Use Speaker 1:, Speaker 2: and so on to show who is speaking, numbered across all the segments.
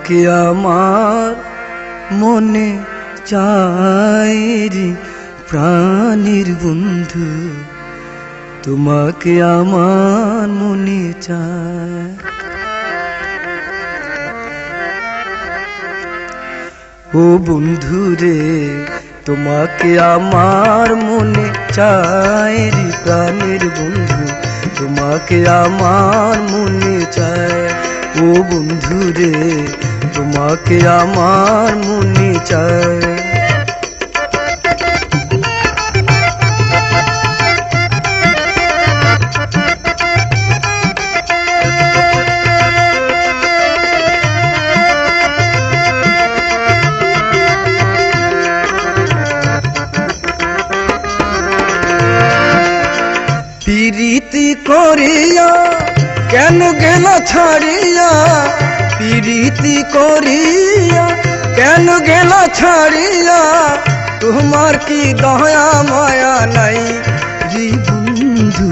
Speaker 1: তোমাকে আমার মনে চাই রে প্রাণীর বন্ধু। তোমাকে আমার মনে চায় ও বন্ধু রে, তোমাকে আমার মনে চাই রে প্রাণের বন্ধু। তোমাকে আমার মনে চায় ও বন্ধু রে তোমাকে আমার মনে চায়। পিরিতি করিয়া কেন গেল ছাড়িয়া? পিরিতি করিয়া, কেন গেল ছাড়িয়া? তোমার কি দয়া, মায়া নাই? রে বন্ধু,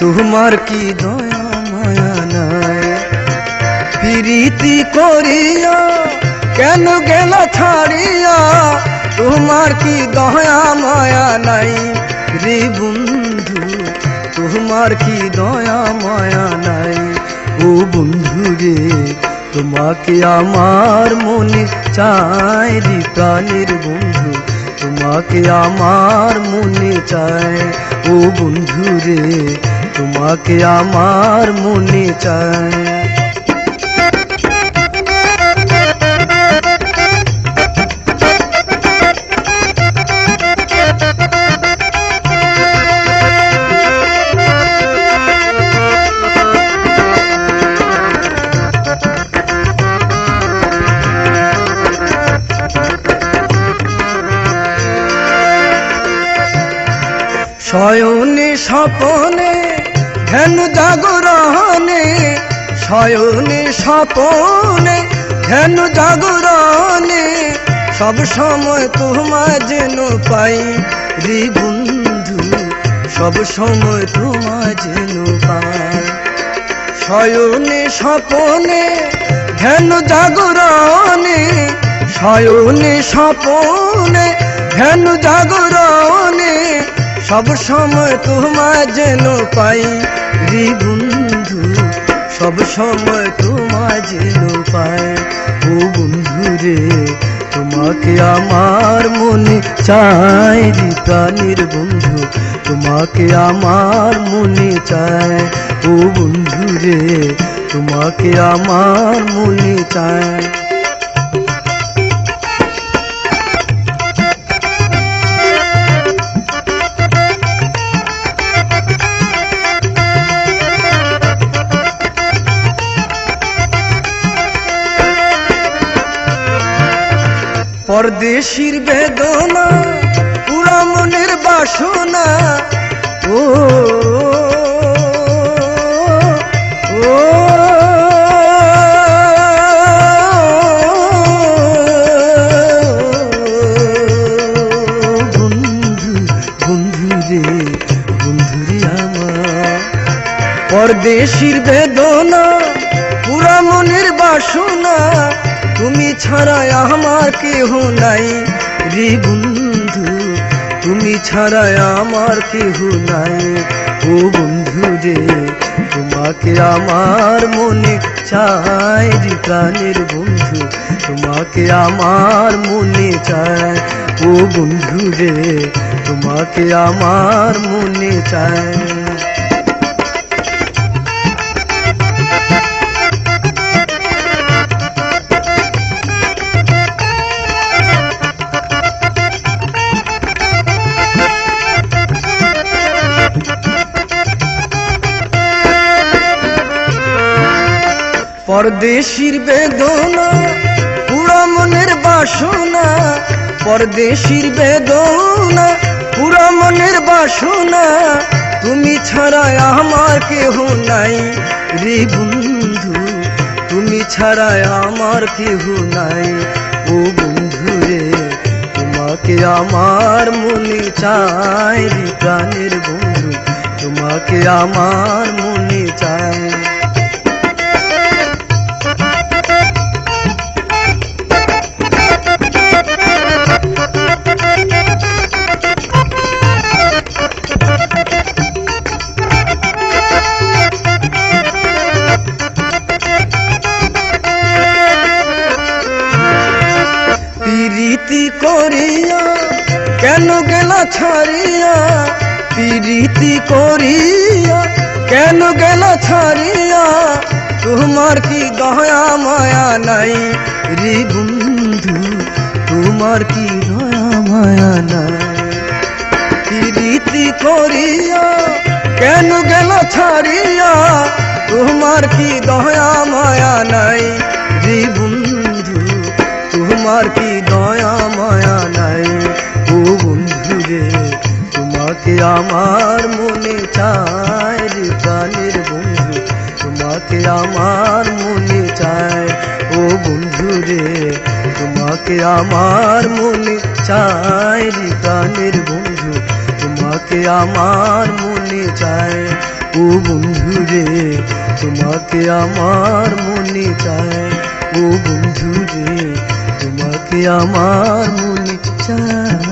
Speaker 1: তোমার কি দয়া, মায়া নাই? প্রীতি করিয়া, কেন গেল ছাড়িয়া? তোমার কি দয়া, মায়া নাই? রে বন্ধু, তোমার কি দয়া, মায়া নাই? ও বন্ধু রে তোমাকে আমার মনে চাই রে প্রাণের বন্ধু। তোমাকে আমার মনে চায় ও বন্ধু রে। তোমাকে আমার মনে চায় শয়নে স্বপনে, ধ্যান জাগরণে, শয়নে স্বপনে, ধ্যান জাগরণে, সব সময় তোমায় যেন পাই রে বন্ধু, সব সময় তোমায় যেন পাই। শয়নে স্বপনে, ধ্যান জাগরণে, শয়নে স্বপনে, ধ্যান জাগরণে সব সময় তোমায় যেন পাই রে বন্ধু, সব সময় তোমায় যেন পাই। ও বন্ধু রে, তোমাকে আমার মনে চাই রে প্রাণীর বন্ধু, তোমাকে আমার মনে চায় ও বন্ধু রে, তোমাকে আমার মনে চায় পরদেশির বেদনা পুরা মনের বাসনা। ও পরদেশির বেদনা পুরা মনের বাসনা। ছাড়া আমার কেহ নাই রে বন্ধু। তুমি ছাড়া আমার কেহ নাই। ও বন্ধু রে, তোমাকে আমার মনে চাই রে প্রাণের বন্ধু। তোমাকে আমার মনে চায় ও বন্ধু রে, তোমাকে আমার মনে চায় পরদেশির বেদনা, পুরা মনের বাসনা। পরদেশির বেদনা, পুরা মনের বাসনা। তুমি ছাড়া আমার কেহ নাই রে বন্ধু, তুমি ছাড়া আমার কেহ নাই। ও বন্ধু রে, তোমাকে আমার মনে চাই প্রাণের বন্ধু, তোমাকে আমার মনে চায় ছাড়িয়া, পিরিতি করিয়া, কেন গেল ছাড়িয়া? তোমার কি দয়া, মায়া নাই রে বন্ধু? তোমার কি দয়া, মায়া নাই? প্রীতি করিয়া, কেন গেল ছাড়িয়া? তোমার কি দয়া, মায়া নাই রে বন্ধু? তোমার কি দয়া তোমাকে আমার মনে চায় প্রাণের বন্ধু, তোমাকে আমার মনে চায়। ও বন্ধু রে, তোমাকে আমার মনে চায় প্রাণের বন্ধু, তোমাকে আমার মনে চায়। ও বন্ধু রে, তোমাকে আমার মনে চায়। ও বন্ধু রে, তোমাকে আমার মনে চায়।